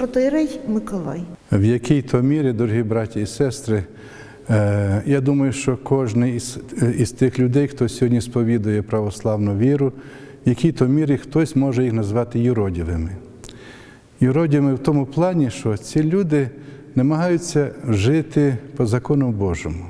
Протоірей Миколай. В якій то мірі, дорогі браті і сестри, е, я думаю, що кожен із, із тих людей, хто сьогодні сповідує православну віру, в якій то мірі хтось може їх назвати юродівими. Юродівими в тому плані, що ці люди намагаються жити по закону Божому.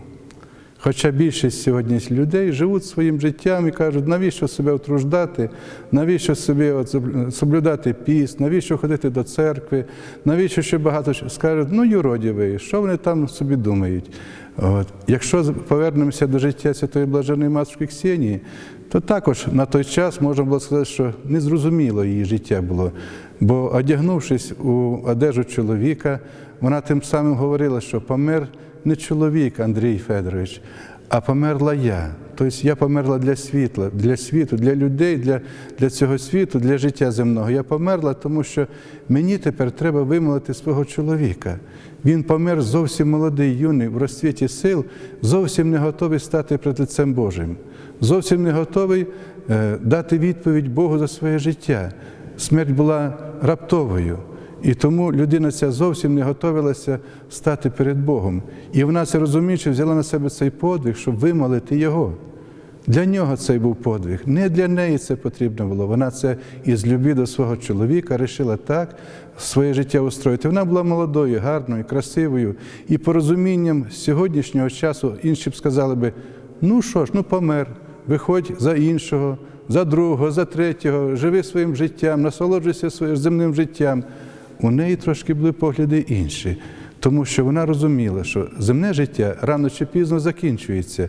Хоча більшість сьогодні людей живуть своїм життям і кажуть, навіщо себе утруждати, навіщо собі от соблюдати піст, навіщо ходити до церкви, навіщо ще багато скажуть, ну юродіві, що вони там собі думають. От. Якщо повернемося до життя Святої Блаженої Матушки Ксенії, то також на той час можна було сказати, що незрозуміло її життя було. Бо одягнувшись у одежу чоловіка, вона тим самим говорила, що помер не чоловік Андрій Федорович, а померла я. Тобто я померла для світла, для світу, для людей, для, для цього світу, для життя земного. Я померла, тому що мені тепер треба вимолити свого чоловіка. Він помер зовсім молодий, юний, в розцвіті сил, зовсім не готовий стати перед лицем Божим, зовсім не готовий е, дати відповідь Богу за своє життя. Смерть була раптовою. І тому людина ця зовсім не готовилася стати перед Богом. І вона це розуміючи, взяла на себе цей подвиг, щоб вимолити Його. Для нього цей був подвиг. Не для неї це потрібно було. Вона це із любві до свого чоловіка рішила так своє життя устроїти. Вона була молодою, гарною, красивою. І порозумінням сьогоднішнього часу інші б сказали би: ну що ж, ну помер, виходь за іншого, за другого, за третього, живи своїм життям, насолоджуйся своїм земним життям. У неї трошки були погляди інші. Тому що вона розуміла, що земне життя рано чи пізно закінчується,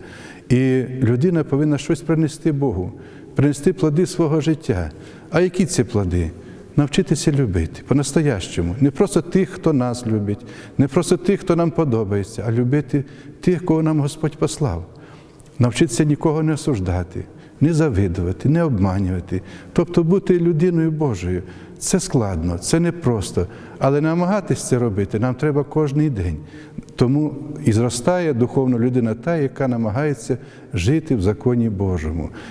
і людина повинна щось принести Богу, принести плоди свого життя. А які ці плоди? Навчитися любити по-настоящому. Не просто тих, хто нас любить, не просто тих, хто нам подобається, а любити тих, кого нам Господь послав. Навчитися нікого не осуждати, не завидувати, не обманювати, тобто бути людиною Божою. Це складно, це непросто, але намагатись це робити нам треба кожен день. Тому і зростає духовна людина та, яка намагається жити в законі Божому,